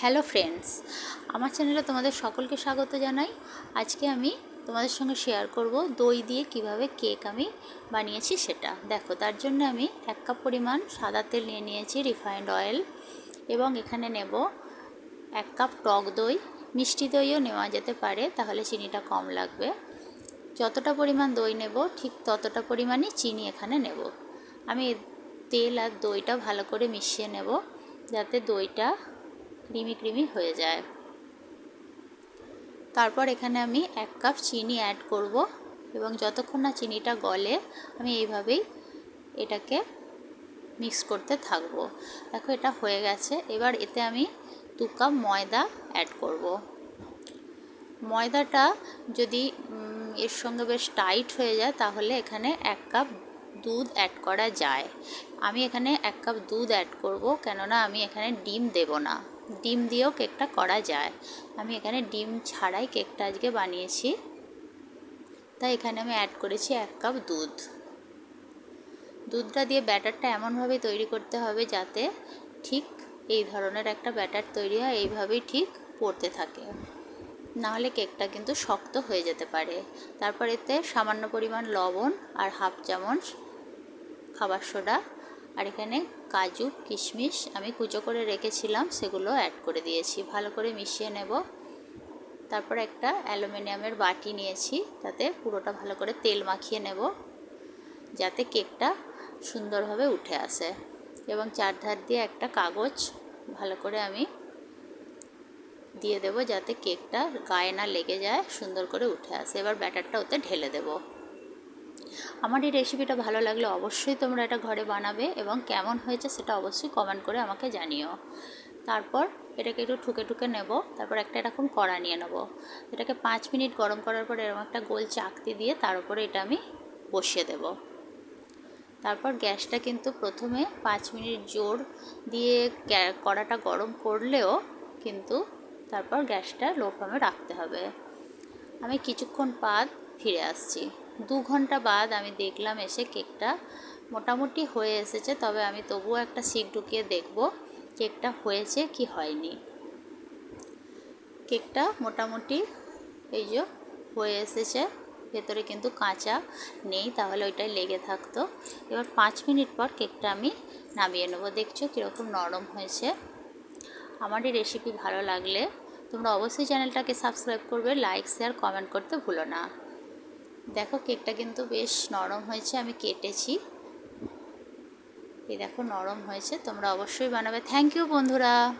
Hello friends, আমার চ্যানেলে তোমাদের সকলকে স্বাগত জানাই। আজকে আমি তোমাদের সঙ্গে শেয়ার করব দই দিয়ে কীভাবে কেক আমি বানিয়েছি সেটা। দেখো, তার জন্য আমি এক কাপ পরিমাণ সাদা তেল নিয়ে নিয়েছি রিফাইন্ড অয়েল এবং এখানে নেব এক কাপ টক দই। মিষ্টি দইও নেওয়া যেতে পারে, তাহলে চিনিটা কম লাগবে। যতটা পরিমাণ দই নেব, ঠিক ততটা পরিমাণই চিনি এখানে নেব। আমি তেল আর দইটা ভালো করে মিশিয়ে নেব, যাতে দইটা ক্রিমি ক্রিমি হয়ে যায়। তারপর এখানে আমি এক কাপ চিনি অ্যাড করব এবং যতক্ষণ না চিনিটা গলে, আমি এইভাবেই এটাকে মিক্স করতে থাকব। দেখো এটা হয়ে গেছে। এবার এতে আমি দু কাপ ময়দা অ্যাড করব। ময়দাটা যদি এর সঙ্গে বেশ টাইট হয়ে যায়, তাহলে এখানে এক কাপ দুধ অ্যাড করা যায়। আমি এখানে এক কাপ দুধ অ্যাড করব, কেননা আমি এখানে ডিম দেব না। ডিম দিয়েও কেকটা করা যায়। আমি এখানে ডিম ছাড়াই কেকটা আজকে বানিয়েছি। তাই এখানে আমি অ্যাড করেছি এক কাপ দুধ। দুধটা দিয়ে ব্যাটারটা এমনভাবে তৈরি করতে হবে যাতে ঠিক এই ধরনের একটা ব্যাটার তৈরি হয়, এইভাবেই ঠিক পড়তে থাকে। নাহলে কেকটা কিন্তু শক্ত হয়ে যেতে পারে। তারপর এতে সামান্য পরিমাণ লবণ আর হাফ চামচ খাবার সোডা আর এখানে কাজু, কিশমিশ আমি কুচো করে রেখেছিলাম, সেগুলো অ্যাড করে দিয়েছি। ভালো করে মিশিয়ে নেব। তারপর একটা অ্যালুমিনিয়ামের বাটি নিয়েছি, তাতে পুরোটা ভালো করে তেল মাখিয়ে নেব, যাতে কেকটা সুন্দরভাবে উঠে আসে। এবং চারধার দিয়ে একটা কাগজ ভালো করে আমি দিয়ে দেবো, যাতে কেকটা গায়ে না লেগে যায়, সুন্দর করে উঠে আসে। এবার ব্যাটারটা ওতে ঢেলে দেবো। আমার এই রেসিপিটা ভালো লাগলে অবশ্যই তোমরা এটা ঘরে বানাবে এবং কেমন হয়েছে সেটা অবশ্যই কমেন্ট করে আমাকে জানিও। তারপর এটাকে একটু ঠুকে ঠুকে নেব, তারপর একটা এরকম কড়া নিয়ে নেব। এটাকে পাঁচ মিনিট গরম করার পর এরকম একটা গোল চাকতি দিয়ে তার উপরে এটা আমি বসিয়ে দেব। তারপর গ্যাসটা কিন্তু প্রথমে পাঁচ মিনিট জোর দিয়ে কড়াটা গরম করলেও কিন্তু তারপর গ্যাসটা লো ফ্লেমে রাখতে হবে। আমি কিছুক্ষণ বাদ ফিরে আসছি। দু ঘণ্টা বাদ আমি দেখলাম এসে কেকটা মোটামুটি হয়ে এসেছে, তবে আমি তবুও একটা শিক ঢুকিয়ে দেখব কেকটা হয়েছে কি হয়নি। কেকটা মোটামুটি এই যে হয়ে এসেছে, ভেতরে কিন্তু কাঁচা নেই, তাহলে ওইটাই লেগে থাকতো। এবার পাঁচ মিনিট পর কেকটা আমি নামিয়ে নেব। দেখছ কীরকম নরম হয়েছে। আমার এই রেসিপি ভালো লাগলে তোমরা অবশ্যই চ্যানেলটাকে সাবস্ক্রাইব করবে লাইক শেয়ার কমেন্ট করতে ভুলো না। দেখো, কেকটা কিন্তু বেশ নরম হয়েছে, আমি কেটেছি। এ দেখো, নরম হয়েছে, তোমরা অবশ্যই বানাবে। থ্যাংক ইউ বন্ধুরা।